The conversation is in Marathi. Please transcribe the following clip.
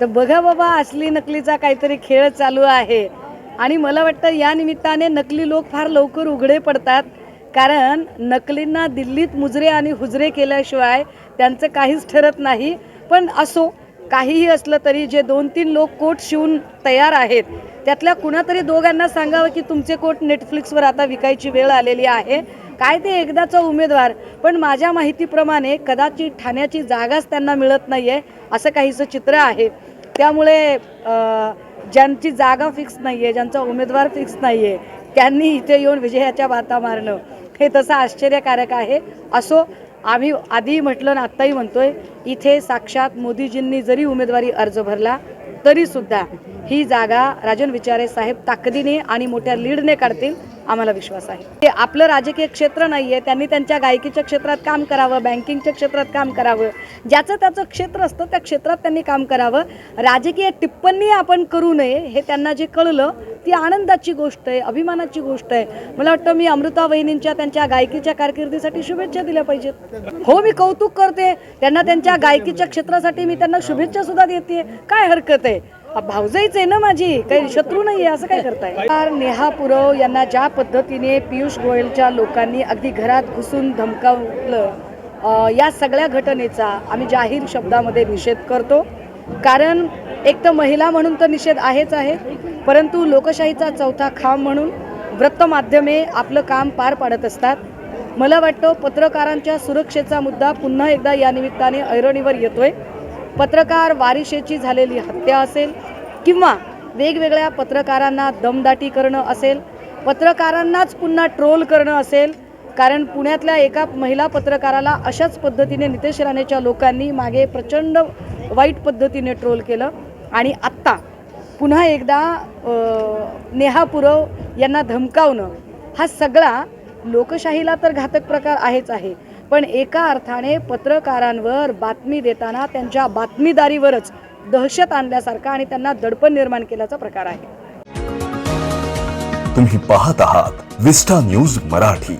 तर बघा बाबा असली नकलीचा काहीतरी खेळ चालू आहे. आणि मला वाटतं या निमित्ताने नकली लोक फार लवकर उघडे पडतात. कारण नकलींना दिल्लीत मुजरे आणि हुजरे केल्याशिवाय त्यांचं काहीच ठरत नाही. पण असो काहीही असलं तरी जे दोन तीन लोक कोट शिवून तयार आहेत त्यातल्या कुणातरी दोघांना सांगावं की तुमचे कोट नेटफ्लिक्सवर आता विकायची वेळ आलेली आहे. काय ते एकदाचा उमेदवार? पण माझ्या माहितीप्रमाणे कदाचित ठाण्याची जागाच त्यांना मिळत नाही आहे असं काहीसं चित्र आहे. त्यामुळे ज्यांची जागा फिक्स नाही आहे ज्यांचा उमेदवार फिक्स नाही आहे त्यांनी इथे येऊन विजयाच्या बाता मारणं हे तसं आश्चर्यकारक आहे. असो आम्ही आधी म्हटलं ना आत्ताही म्हणतोय इथे साक्षात मोदीजींनी जरी उमेदवारी अर्ज भरला तरीसुद्धा ही जागा राजन विचारे साहेब ताकदीने आणि मोठ्या लीडने काढतील आम्हाला विश्वास आहे. ते आपलं राजकीय क्षेत्र नाही आहे त्यांनी त्यांच्या गायकीच्या क्षेत्रात काम करावं बँकिंगच्या क्षेत्रात काम करावं. ज्याचं त्याचं क्षेत्र असतं त्या क्षेत्रात त्यांनी काम करावं. राजकीय टिप्पणी आपण करू नये हे त्यांना जे कळलं ती आनंदाची गोष्ट आहे अभिमानाची गोष्ट आहे. मला वाटतं मी अमृता वहिनींच्या त्यांच्या गायकीच्या कारकिर्दीसाठी शुभेच्छा दिल्या पाहिजेत. हो मी कौतुक करते. त्यांना त्यांच्या गायकीच्या क्षेत्रासाठी मी त्यांना शुभेच्छा सुद्धा देते काय हरकत आहे? भावजाईच आहे ना माझी. काही शत्रू नाही आहे असं काय करताय? नेहा पुरव यांना ज्या पद्धतीने पियुष गोयलच्या लोकांनी अगदी घरात घुसून धमकावलं या सगळ्या घटनेचा आम्ही जाहीर शब्दामध्ये निषेध करतो. कारण एक तर महिला म्हणून तर निषेध आहेच आहे परंतु लोकशाहीचा चौथा खांब म्हणून वृत्तमाध्यमे आपलं काम पार पाडत असतात. मला वाटतं पत्रकारांच्या सुरक्षेचा मुद्दा पुन्हा एकदा या निमित्ताने ऐरणीवर येतोय. पत्रकार वारिशेची झालेली हत्या असेल किंवा वेगवेगळ्या पत्रकारांना दमदाटी करणं असेल पत्रकारांनाच पुन्हा ट्रोल करणं असेल कारण पुण्यातल्या एका महिला पत्रकाराला अशाच पद्धतीने नितेश राणेच्या लोकांनी मागे प्रचंड वाईट पद्धतीने ट्रोल केलं. आणि आत्ता पुन्हा एकदा नेहा पुरव यांना धमकावणं हा सगळा लोकशाहीला तर घातक प्रकार आहेच आहे. पण एका अर्थाने पत्रकारांवर बातमी देताना त्यांच्या बातमीदारीवरच दहशत आणल्यासारखा आणि त्यांना दडपण निर्माण केल्याचा प्रकार आहे. तुम्ही पाहत आहात विस्टा न्यूज मराठी.